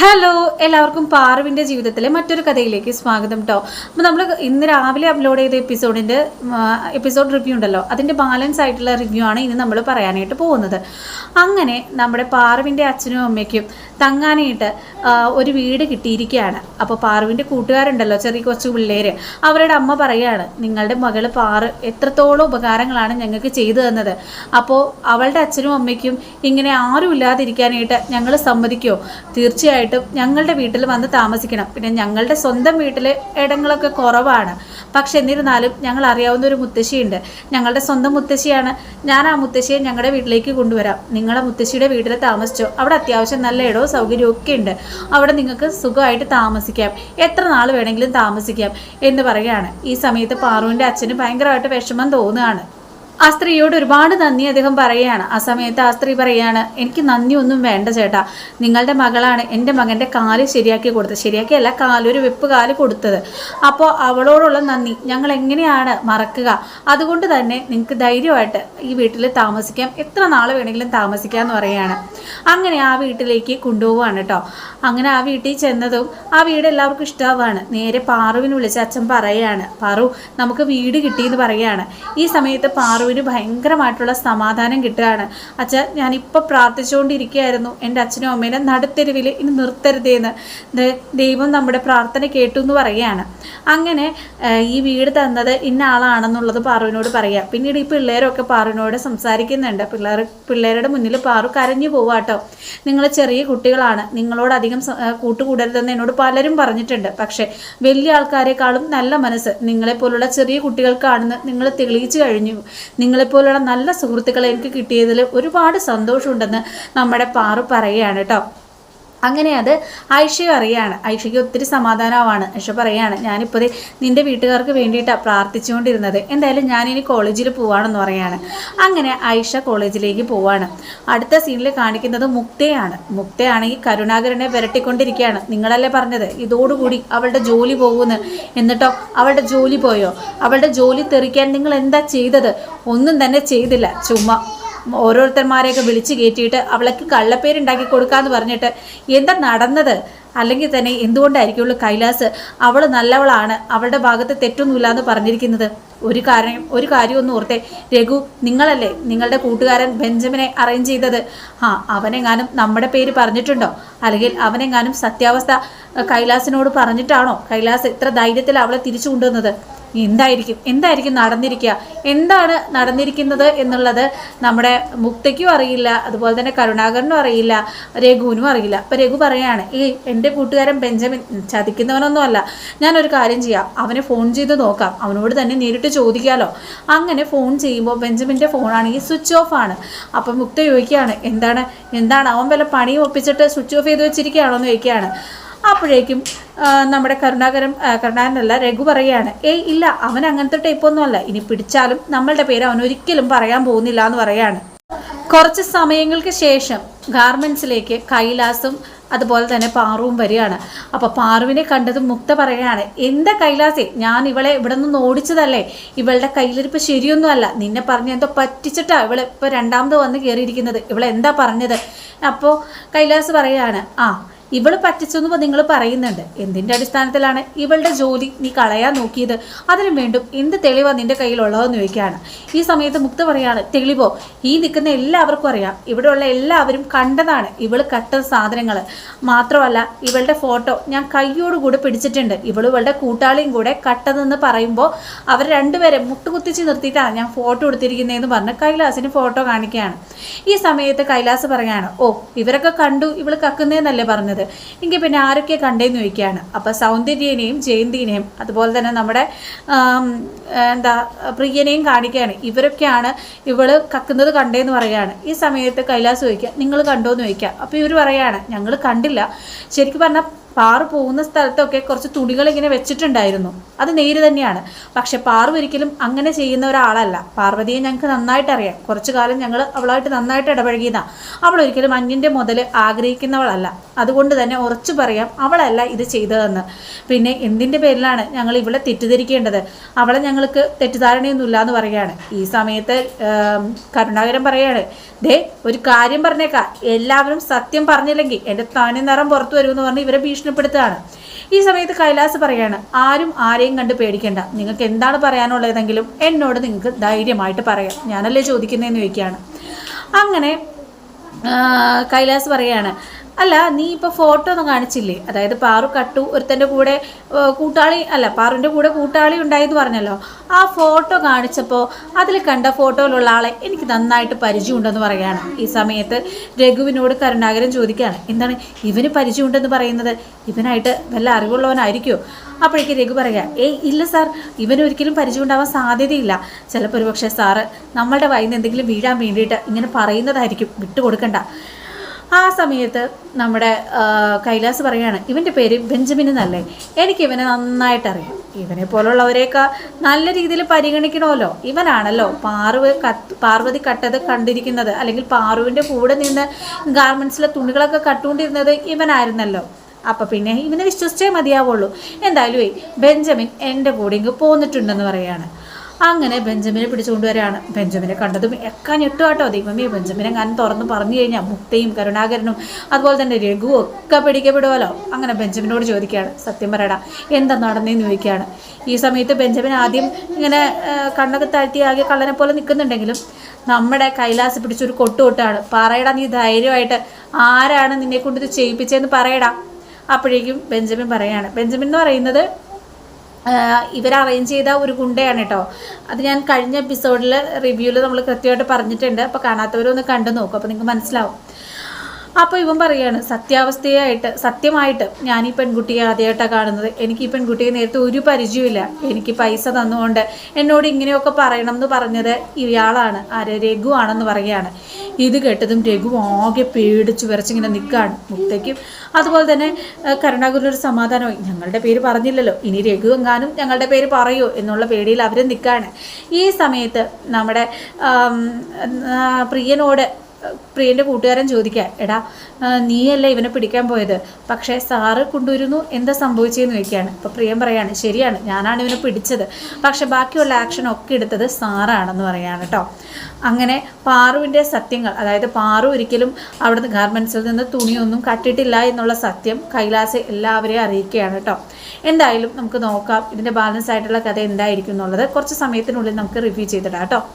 Hello എല്ലാവർക്കും പാറുവിന്റെ ജീവിതത്തിലെ മറ്റൊരു കഥയിലേക്ക് സ്വാഗതം കേട്ടോ അപ്പോൾ നമ്മൾ ഇന്ന് രാവിലെ അപ്ലോഡ് ചെയ്ത എപ്പിസോഡിന്റെ എപ്പിസോഡ് റിവ്യൂ ഉണ്ടല്ലോ. അതിന്റെ ബാലൻസ് ആയിട്ടുള്ള റിവ്യൂ ആണ് ഇന്ന് നമ്മൾ പറയാനായിട്ട് പോകുന്നത്. അങ്ങനെ നമ്മുടെ പാറുവിന്റെ അച്ഛനും അമ്മയ്ക്കും തങ്ങാനായിട്ട് ഒരു വീട് കിട്ടിയിരിക്കുകയാണ്. അപ്പോൾ പാറുവിന്റെ കൂട്ടുകാരുണ്ടല്ലോ ചെറിയ കുറച്ച് പിള്ളേർ അവരുടെ അമ്മ പറയുകയാണ് നിങ്ങളുടെ മകൾ പാറ് എത്രത്തോളം ഉപകാരങ്ങളാണ് ഞങ്ങൾക്ക് ചെയ്തു തന്നത്. അപ്പോൾ അവളുടെ അച്ഛനും അമ്മയ്ക്കും ഇങ്ങനെ ആരും ഇല്ലാതിരിക്കാനായിട്ട് ഞങ്ങൾ സമ്മതിക്കുമോ തീർച്ചയായിട്ടും ഞങ്ങളുടെ വീട്ടിൽ വന്ന് താമസിക്കണം. പിന്നെ ഞങ്ങളുടെ സ്വന്തം വീട്ടിൽ ഇടങ്ങളൊക്കെ കുറവാണ്. പക്ഷെ എന്നിരുന്നാലും ഞങ്ങൾ അറിയാവുന്ന ഒരു മുത്തശ്ശിയുണ്ട്. ഞങ്ങളുടെ സ്വന്തം മുത്തശ്ശിയാണ്. ഞാൻ ആ മുത്തശ്ശിയെ ഞങ്ങളുടെ വീട്ടിലേക്ക് കൊണ്ടുവരാം. നിങ്ങളുടെ മുത്തശ്ശിയുടെ വീട്ടിൽ താമസിച്ചോ? അവിടെ അത്യാവശ്യം നല്ല ഇടവും സൗകര്യവും ഒക്കെ ഉണ്ട്. അവിടെ നിങ്ങൾക്ക് സുഖമായിട്ട് താമസിക്കാം. എത്ര നാൾ വേണമെങ്കിലും താമസിക്കാം എന്ന് പറയുകയാണ്. ഈ സമയത്ത് പാറുവിന്റെ അച്ഛന് ഭയങ്കരമായിട്ട് വിഷമം തോന്നുകയാണ്. ആ സ്ത്രീയോട് ഒരുപാട് നന്ദി അദ്ദേഹം പറയുകയാണ്. ആ സമയത്ത് ആ സ്ത്രീ പറയുകയാണ് എനിക്ക് നന്ദി ഒന്നും വേണ്ട ചേട്ടാ. നിങ്ങളുടെ മകളാണ് എന്റെ മകന്റെ കാൽ ശരിയാക്കി കൊടുത്തത്. ശരിയാക്കിയല്ല കാലൊരു വെപ്പ് കാൽ കൊടുത്തത്. അപ്പോൾ അവളോടുള്ള നന്ദി. ഞങ്ങൾ എങ്ങനെയാണ് മറക്കുക? അതുകൊണ്ട് തന്നെ നിങ്ങൾക്ക് ധൈര്യമായിട്ട് ഈ വീട്ടിൽ താമസിക്കാം. എത്ര നാൾ വേണമെങ്കിലും താമസിക്കാം എന്ന് പറയുകയാണ്. അങ്ങനെ ആ വീട്ടിലേക്ക് കൊണ്ടുപോവാണ് കേട്ടോ അങ്ങനെ ആ വീട്ടിൽ ചെന്നതും ആ വീട് എല്ലാവർക്കും ഇഷ്ടമാവാണ് നേരെ പാറുവിന് വിളിച്ച് അച്ഛൻ പറയുകയാണ് പാറു നമുക്ക് വീട് കിട്ടിയെന്ന് പറയുകയാണ്. ഈ സമയത്ത് പാറുവിന് ഭയങ്കരമായിട്ടുള്ള സമാധാനം കിട്ടുകയാണ്. അച്ഛ ഞാനിപ്പോൾ പ്രാർത്ഥിച്ചുകൊണ്ടിരിക്കുകയായിരുന്നു. എന്റെ അച്ഛനും അമ്മേനെ നടുത്തെരുവിൽ ഇനി നിർത്തരുതേന്ന് ദൈവം നമ്മുടെ പ്രാർത്ഥന കേട്ടു എന്ന് പറയുകയാണ്. അങ്ങനെ ഈ വീട് തന്നത് ഇന്ന ആളാണെന്നുള്ളത് പാറുവിനോട് പറയാം. പിന്നീട് ഈ പിള്ളേരൊക്കെ പാറുവിനോട് സംസാരിക്കുന്നുണ്ട്. പിള്ളേർ പിള്ളേരുടെ മുന്നിൽ പാറു കരഞ്ഞു പോവാട്ടോ നിങ്ങൾ ചെറിയ കുട്ടികളാണ്. നിങ്ങളോട് അധികം കൂട്ടുകൂടരുതെന്ന് എന്നോട് പലരും പറഞ്ഞിട്ടുണ്ട്. പക്ഷേ വലിയ ആൾക്കാരെക്കാളും നല്ല മനസ്സ് നിങ്ങളെപ്പോലുള്ള ചെറിയ കുട്ടികൾക്കാണെന്ന് നിങ്ങൾ തെളിയിച്ചു കഴിഞ്ഞു. നിങ്ങളെപ്പോലുള്ള നല്ല സുഹൃത്തുക്കളെ എനിക്ക് കിട്ടിയതിൽ ഒരുപാട് സന്തോഷമുണ്ടെന്ന് നമ്മുടെ പാറു പറയുകയാണ് കേട്ടോ. അങ്ങനെ അത് ഐഷയും അറിയാണ്. ഐഷയ്ക്ക് ഒത്തിരി സമാധാനമാണ്. ഐഷ പറയാണ് ഞാനിപ്പോൾ നിന്റെ വീട്ടുകാർക്ക് വേണ്ടിയിട്ടാണ് പ്രാർത്ഥിച്ചുകൊണ്ടിരുന്നത്. എന്തായാലും ഞാനിനി കോളേജിൽ പോവാണെന്ന് പറയാണ്. അങ്ങനെ ഐഷ കോളേജിലേക്ക് പോവാണ്. അടുത്ത സീനിൽ കാണിക്കുന്നത് മുക്തയാണ്. മുക്തയാണെങ്കിൽ കരുണാകരനെ വിരട്ടിക്കൊണ്ടിരിക്കുകയാണ് നിങ്ങളല്ലേ പറഞ്ഞത്? ഇതോടുകൂടി അവളുടെ ജോലി പോകുമെന്ന് എന്നിട്ടോ അവളുടെ ജോലി പോയോ? അവളുടെ ജോലി തെറിക്കാൻ നിങ്ങൾ എന്താ ചെയ്തത്? ഒന്നും തന്നെ ചെയ്തില്ല. ചുമ്മാ ഓരോരുത്തന്മാരെയൊക്കെ വിളിച്ച് കയറ്റിയിട്ട് അവൾക്ക് കള്ളപ്പേരുണ്ടാക്കി കൊടുക്കാമെന്ന് പറഞ്ഞിട്ട് എന്താ നടന്നത്? അല്ലെങ്കിൽ തന്നെ എന്തുകൊണ്ടായിരിക്കുള്ളൂ കൈലാസ് അവൾ നല്ലവളാണ് അവളുടെ ഭാഗത്ത് തെറ്റൊന്നുമില്ല എന്ന് പറഞ്ഞിരിക്കുന്നത്? ഒരു കാര്യം ഒരു കാര്യമൊന്നും ഓർത്തെ. രഘു നിങ്ങളല്ലേ നിങ്ങളുടെ കൂട്ടുകാരൻ ബെഞ്ചമിനെ അറേഞ്ച് ചെയ്തത്? ആ അവനെങ്ങാനും നമ്മുടെ പേര് പറഞ്ഞിട്ടുണ്ടോ? അല്ലെങ്കിൽ അവനെങ്ങാനും സത്യാവസ്ഥ കൈലാസിനോട് പറഞ്ഞിട്ടാണോ? കൈലാസ് ഇത്ര ധൈര്യത്തിൽ അവളെ തിരിച്ചു കൊണ്ടുവന്നത്? എന്തായിരിക്കും? എന്തായിരിക്കും നടന്നിരിക്കുക? എന്താണ് നടന്നിരിക്കുന്നത് എന്നുള്ളത് നമ്മുടെ മുക്തയ്ക്കും അറിയില്ല അതുപോലെ തന്നെ കരുണാകരനും അറിയില്ല രഘുവിനും അറിയില്ല. അപ്പം രഘു പറയാണ് ഈ എന്റെ കൂട്ടുകാരൻ ബെഞ്ചമിൻ ചതിക്കുന്നവനൊന്നുമല്ല ഞാനൊരു കാര്യം ചെയ്യാം. അവനെ ഫോൺ ചെയ്ത് നോക്കാം. അവനോട് തന്നെ നേരിട്ട് ചോദിക്കാമല്ലോ അങ്ങനെ ഫോൺ ചെയ്യുമ്പോൾ ബെഞ്ചമിന്റെ ഫോണാണെങ്കിൽ സ്വിച്ച് ഓഫ് ആണ്. അപ്പം മുക്ത ചോദിക്കുകയാണ് എന്താണ്? എന്താണ്? അവൻ വല്ല പണിയും ഒപ്പിച്ചിട്ട് സ്വിച്ച് ഓഫ് ചെയ്ത് വെച്ചിരിക്കുകയാണോ? എന്ന് ചോദിക്കുകയാണ്. അപ്പോഴേക്കും നമ്മുടെ കരുണാകരൻ കരുണാകരനല്ല രഘു പറയുകയാണ് ഏയ് ഇല്ല അവൻ അങ്ങനത്തെ ടൈപ്പൊന്നുമല്ല ഇനി പിടിച്ചാലും നമ്മളുടെ പേര് അവൻ ഒരിക്കലും പറയാൻ പോകുന്നില്ല എന്ന് പറയാണ് കുറച്ച് സമയങ്ങൾക്ക് ശേഷം ഗാർമെൻസിലേക്ക് കൈലാസും അതുപോലെ തന്നെ പാറുവും വരികയാണ്. അപ്പോൾ പാറുവിനെ കണ്ടതും മുക്ത പറയുകയാണ് എന്താ കൈലാസേ ഞാൻ ഇവളെ ഇവിടെ നിന്ന് ഓടിച്ചതല്ലേ? ഇവളുടെ കയ്യിലിരിപ്പ് ശരിയൊന്നുമല്ല നിന്നെ പറഞ്ഞ് എന്തോ പറ്റിച്ചിട്ടാ ഇവളെ ഇപ്പോൾ രണ്ടാമത് വന്ന് കയറിയിരിക്കുന്നത് ഇവളെന്താ പറഞ്ഞത്? അപ്പോൾ കൈലാസ് പറയുകയാണ് ആ ഇവൾ പറ്റിച്ചെന്ന് നിങ്ങൾ പറയുന്നുണ്ട്. എന്തിന്റെ അടിസ്ഥാനത്തിലാണ് ഇവളുടെ ജോലി നീ കളയാൻ നോക്കിയത്? അതിനും വേണ്ടും എന്ത് തെളിവാ നിന്റെ കയ്യിലുള്ളതെന്ന് ചോദിക്കുകയാണ്. ഈ സമയത്ത് മുക്ത പറയാണ് തെളിവോ? ഈ നിൽക്കുന്ന എല്ലാവർക്കും അറിയാം. ഇവിടെയുള്ള എല്ലാവരും കണ്ടതാണ് ഇവൾ കട്ട സാധനങ്ങൾ മാത്രമല്ല ഇവളുടെ ഫോട്ടോ ഞാൻ കൈയോടുകൂടെ പിടിച്ചിട്ടുണ്ട്. ഇവൾ ഇവളുടെ കൂട്ടാളിയും കൂടെ കട്ടതെന്ന് പറയുമ്പോൾ അവർ രണ്ടുപേരെ മുട്ടുകുത്തിച്ച് നിർത്തിയിട്ടാണ് ഞാൻ ഫോട്ടോ എടുത്തിരിക്കുന്നതെന്ന് പറഞ്ഞ് കൈലാസിന് ഫോട്ടോ കാണിക്കുകയാണ്. ഈ സമയത്ത് കൈലാസ് പറയാണ് ഓ ഇവരൊക്കെ കണ്ടു ഇവൾ കക്കുന്നതെന്നല്ലേ പറഞ്ഞത്? എങ്കിൽ പിന്നെ ആരൊക്കെ കണ്ടേന്ന് ചോദിക്കുകയാണ്. അപ്പോൾ സൗന്ദര്യനെയും ജയന്തിനെയും അതുപോലെ തന്നെ നമ്മുടെ എന്താ പ്രിയനെയും കാണിക്കുകയാണ്. ഇവരൊക്കെയാണ് ഇവൾ കക്കുന്നത് കണ്ടേന്ന് പറയുകയാണ്. ഈ സമയത്ത് കൈലാസ് ചോദിക്കുക നിങ്ങൾ കണ്ടോന്ന് ചോദിക്കുക. അപ്പോൾ ഇവർ പറയുകയാണ് ഞങ്ങൾ കണ്ടില്ല. ശരിക്കും പറഞ്ഞാൽ പാറു പോകുന്ന സ്ഥലത്തൊക്കെ കുറച്ച് തുണികൾ ഇങ്ങനെ വെച്ചിട്ടുണ്ടായിരുന്നു. അത് നേര് തന്നെയാണ്. പക്ഷെ പാറു ഒരിക്കലും അങ്ങനെ ചെയ്യുന്ന ഒരാളല്ല. പാർവതിയെ ഞങ്ങൾക്ക് നന്നായിട്ട് അറിയാം. കുറച്ചു കാലം ഞങ്ങൾ അവളായിട്ട് നന്നായിട്ട് ഇടപഴകിയതാണ് അവൾ ഒരിക്കലും അന്യന്റെ മുതൽ ആഗ്രഹിക്കുന്നവളല്ല. അതുകൊണ്ട് തന്നെ ഉറച്ചു പറയാം അവളല്ല ഇത് ചെയ്തതെന്ന്. പിന്നെ എന്തിന്റെ പേരിലാണ് ഞങ്ങൾ ഇവളെ തെറ്റിദ്ധരിക്കേണ്ടത്? അവളെ ഞങ്ങൾക്ക് തെറ്റിദ്ധാരണയൊന്നുമില്ല എന്ന് പറയുകയാണ്. ഈ സമയത്ത് കരുണാകരം കരുണാകരൻ പറയാണ് ദേ ഒരു കാര്യം പറഞ്ഞേക്കാം. എല്ലാവരും സത്യം പറഞ്ഞില്ലെങ്കിൽ എന്റെ തനി നിറം പുറത്തു വരുമെന്ന് പറഞ്ഞ് ഇവരെ ഭീഷണിപ്പെടുത്തുകയാണ്. ഈ സമയത്ത് കൈലാസ് പറയാണ് ആരും ആരെയും കണ്ട് പേടിക്കേണ്ട. നിങ്ങൾക്ക് എന്താണ് പറയാനുള്ളതെങ്കിലും എന്നോട് നിങ്ങൾക്ക് ധൈര്യമായിട്ട് പറയാം. ഞാനല്ലേ ചോദിക്കുന്നതെന്ന് ചോദിക്കുകയാണ്. അങ്ങനെ കൈലാസ് പറയാണ് അല്ല നീ ഇപ്പോൾ ഫോട്ടോ ഒന്നും കാണിച്ചില്ലേ? അതായത് പാറു കട്ടു ഒരുത്തന്റെ കൂടെ കൂട്ടാളി അല്ല പാറുവിന്റെ കൂടെ കൂട്ടാളി ഉണ്ടായെന്ന് പറഞ്ഞല്ലോ. ആ ഫോട്ടോ കാണിച്ചപ്പോൾ അതിൽ കണ്ട ഫോട്ടോയിലുള്ള ആളെ എനിക്ക് നന്നായിട്ട് പരിചയമുണ്ടെന്ന് പറയാണ് ഈ സമയത്ത് രഘുവിനോട് കരുണാകരൻ ചോദിക്കുകയാണ് എന്താണ് ഇവന് പരിചയമുണ്ടെന്ന് പറയുന്നത്? ഇവനായിട്ട് വല്ല അറിവുള്ളവനായിരിക്കുമോ അപ്പോഴേക്ക് രഘു പറയുക ഏയ് ഇല്ല സാർ ഇവനൊരിക്കലും പരിചയം ഉണ്ടാവാൻ സാധ്യതയില്ല. ചിലപ്പോൾ ഒരു പക്ഷേ സാറ് നമ്മളുടെ വൈകുന്നെന്തെങ്കിലും എന്തെങ്കിലും വീഴാൻ വേണ്ടിയിട്ട് ഇങ്ങനെ പറയുന്നതായിരിക്കും. വിട്ടുകൊടുക്കണ്ട. ആ സമയത്ത് നമ്മുടെ കൈലാസ് പറയാണ് ഇവന്റെ പേര് ബെഞ്ചമിൻ എന്നല്ലേ? എനിക്ക് ഇവനെ നന്നായിട്ടറിയാം. ഇവനെ പോലുള്ളവരെയൊക്കെ നല്ല രീതിയിൽ പരിഗണിക്കണമല്ലോ. ഇവനാണല്ലോ പാർവ് കത്ത് പാർവതി കട്ടത് കണ്ടിരിക്കുന്നത്. അല്ലെങ്കിൽ പാർവിന്റെ കൂടെ നിന്ന് ഗാർമെൻസിലെ തുണികളൊക്കെ കട്ടുകൊണ്ടിരുന്നത് ഇവനായിരുന്നല്ലോ. അപ്പം പിന്നെ ഇവനെ വിശ്വസിച്ചേ മതിയാവുള്ളൂ. എന്തായാലും ബെഞ്ചമിൻ എന്റെ കൂടെ ഇങ്ങ് പോന്നിട്ടുണ്ടെന്ന് പറയാണ്. അങ്ങനെ ബെഞ്ചമിനെ പിടിച്ചുകൊണ്ടുവരാണ് ബെഞ്ചമിനെ കണ്ടതും എക്കാൻ ഞെട്ടു കേട്ടോ ദൈവമേ ബെഞ്ചമിനെ ഞാൻ തുറന്ന് പറഞ്ഞു കഴിഞ്ഞാൽ മുക്തയും കരുണാകരനും അതുപോലെ തന്നെ രഘുവും ഒക്കെ പിടിക്കപ്പെടുമല്ലോ അങ്ങനെ ബെഞ്ചമിനോട് ചോദിക്കുകയാണ്. സത്യം പറയടാ എന്താ നടന്നേന്ന് ചോദിക്കുകയാണ്. ഈ സമയത്ത് ബെഞ്ചമിൻ ആദ്യം ഇങ്ങനെ കണ്ണൊക്കെ താഴ്ത്തി ആകെ കള്ളനെ പോലെ നിൽക്കുന്നുണ്ടെങ്കിലും നമ്മുടെ കൈലാസ് പിടിച്ചൊരു കൊട്ടുകൊട്ടാണ്. പറയടാ നീ ധൈര്യമായിട്ട് ആരാണ് നിന്നെ കൊണ്ട് ഇത് ചെയ്യിപ്പിച്ചതെന്ന് പറയടാ. അപ്പോഴേക്കും ബെഞ്ചമിൻ പറയാണ്. ബെഞ്ചമിൻ എന്ന് പറയുന്നത് ഇവർ അറേഞ്ച് ചെയ്ത ഒരു ഗുണ്ടയാണ് കേട്ടോ അത് ഞാൻ കഴിഞ്ഞ എപ്പിസോഡിൽ റിവ്യൂവിൽ നമ്മൾ കൃത്യമായിട്ട് പറഞ്ഞിട്ടുണ്ട്. അപ്പോൾ കാണാത്തവരൊന്ന് കണ്ടു നോക്കും. അപ്പോൾ നിങ്ങൾക്ക് മനസ്സിലാവും. അപ്പോൾ ഇവൻ പറയുകയാണ് സത്യാവസ്ഥയായിട്ട് സത്യമായിട്ട് ഞാൻ ഈ പെൺകുട്ടിയെ ആദ്യമായിട്ടാണ് കാണുന്നത്. എനിക്ക് ഈ പെൺകുട്ടിയെ നേരത്തെ ഒരു പരിചയമില്ല എനിക്ക് പൈസ തന്നുകൊണ്ട് എന്നോട് ഇങ്ങനെയൊക്കെ പറയണം എന്ന് പറഞ്ഞത് ഇയാളാണ്. ആര്? രഘു ആണെന്ന് പറയുകയാണ്. ഇത് കേട്ടതും രഘു ആകെ പേടിച്ച് വിറച്ചിങ്ങനെ നിൽക്കുകയാണ് മുക്തയ്ക്കും അതുപോലെ തന്നെ കരുണാകുലൊരു സമാധാനമായി. ഞങ്ങളുടെ പേര് പറഞ്ഞില്ലല്ലോ. ഇനി രഘു എങ്ങാനും ഞങ്ങളുടെ പേര് പറയോ എന്നുള്ള പേടിയിൽ അവർ നിൽക്കുകയാണ് ഈ സമയത്ത് നമ്മുടെ പ്രിയനോട് പ്രിയന്റെ കൂട്ടുകാരൻ ചോദിക്കുക എടാ നീയല്ല നീയല്ലേ ഇവനെ പിടിക്കാൻ പോയത്? പക്ഷേ സാറ് കൊണ്ടുവരുന്നു. എന്താ സംഭവിച്ചതെന്ന് ചോദിക്കുകയാണ് അപ്പോൾ പ്രിയൻ പറയാണ് ശരിയാണ് ഞാനാണ് ഇവനെ പിടിച്ചത്. പക്ഷേ ബാക്കിയുള്ള ആക്ഷൻ ഒക്കെ എടുത്തത് സാറാണെന്ന് പറയാണ് കേട്ടോ അങ്ങനെ പാറുവിന്റെ സത്യങ്ങൾ അതായത് പാറു ഒരിക്കലും അവിടുന്ന് ഗാർമെൻസിൽ നിന്ന് തുണിയൊന്നും കട്ടിട്ടില്ല എന്നുള്ള സത്യം കൈലാസ് എല്ലാവരെയും അറിയിക്കുകയാണ് കേട്ടോ. എന്തായാലും നമുക്ക് നോക്കാം ഇതിന്റെ ബാലൻസ് ആയിട്ടുള്ള കഥ എന്തായിരിക്കും എന്നുള്ളത്. കുറച്ച് സമയത്തിനുള്ളിൽ നമുക്ക് റിവ്യൂ ചെയ്തിടാം കേട്ടോ.